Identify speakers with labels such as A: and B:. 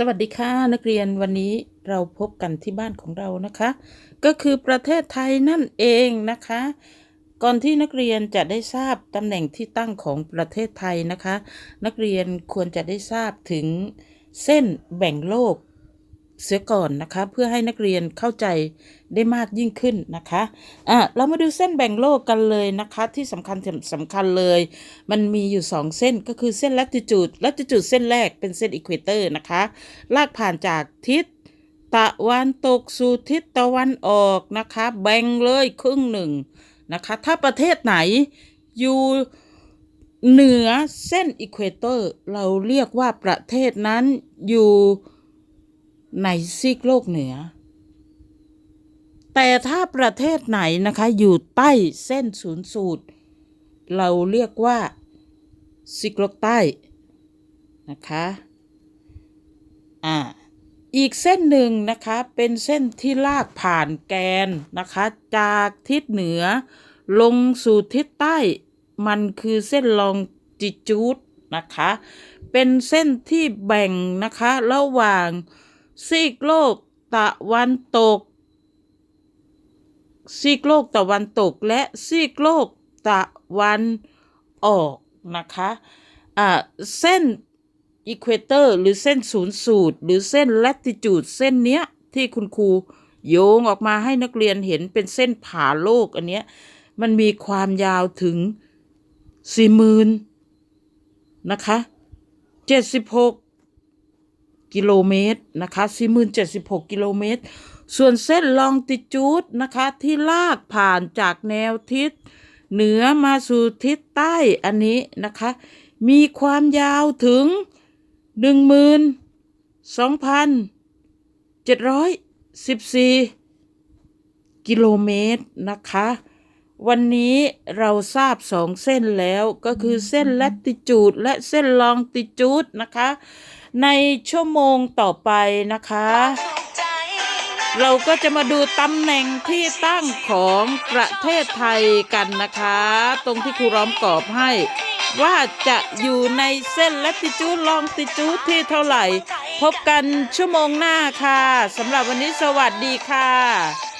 A: สวัสดีค่ะนักเรียนวันนี้เราพบกันที่บ้านของเรานะคะ ก็คือประเทศไทยนั่นเองนะคะ ก่อนที่นักเรียนจะได้ทราบตำแหน่งที่ตั้งของประเทศไทยนะคะ นักเรียนควรจะได้ทราบถึงเส้นแบ่งโลก เสียก่อนนะคะ เพื่อให้นักเรียนเข้าใจได้มากยิ่งขึ้นนะคะอะเรามาดูเส้นแบ่งโลกกันเลยนะคะ ที่สำคัญสำคัญเลย มันมีอยู่ 2 เส้นก็คือเส้น latitude latitude เส้นแรกเป็นเส้น equator นะคะ ลากผ่านจากทิศตะวันตกสู่ทิศตะวันออกนะคะ แบ่งเลยครึ่งหนึ่งนะคะ ถ้าประเทศไหนอยู่เหนือเส้น equator เราเรียกว่าประเทศนั้นอยู่ ในซีกโลกเหนือ แต่ถ้าประเทศไหนนะคะ อยู่ใต้เส้นศูนย์สูตร เราเรียกว่าซีกโลกใต้นะคะอ่าอีกเส้นหนึ่งนะคะเป็นเส้นที่ลากผ่านแกนนะคะ จากทิศเหนือ ลงสู่ทิศใต้ มันคือเส้นลองจิจูดนะคะ เป็นเส้นที่แบ่งนะคะระหว่าง ซีกโลกตะวันตก ซีกโลกตะวันตกและซีกโลกตะวันออกนะคะอ่าเส้นอีควเตอร์หรือเส้นศูนย์สูตร หรือเส้น latitude เส้นเนี้ยที่คุณครูโยงออกมาให้นักเรียนเห็นเป็นเส้นผ่าโลกอันเนี้ยมันมีความยาวถึงสี่หมื่นนะคะเจ็ดสิบหก กิโลเมตรนะคะสี่หมื่นเจ็ดสิบหกกิโลเมตร ส่วนเส้นลองติจูดนะคะที่ลากผ่านจากแนวทิศ เหนือมาสู่ทิศใต้อันนี้นะคะ มีความยาวถึงหนึ่งหมื่นสองพันเจ็ดร้อยสิบสี่กิโลเมตรนะคะ วันนี้เราทราบสองเส้นแล้วก็คือเส้น latitude และเส้น longitude นะคะ ในชั่วโมงต่อไปนะคะ เราก็จะมาดูตำแหน่งที่ตั้งของประเทศไทยกันนะคะ ตรงที่ครูร้อมกรอบให้ ว่าจะอยู่ในเส้น latitude longitude ที่เท่าไหร่ พบกันชั่วโมงหน้าค่ะสำหรับวันนี้สวัสดีค่ะ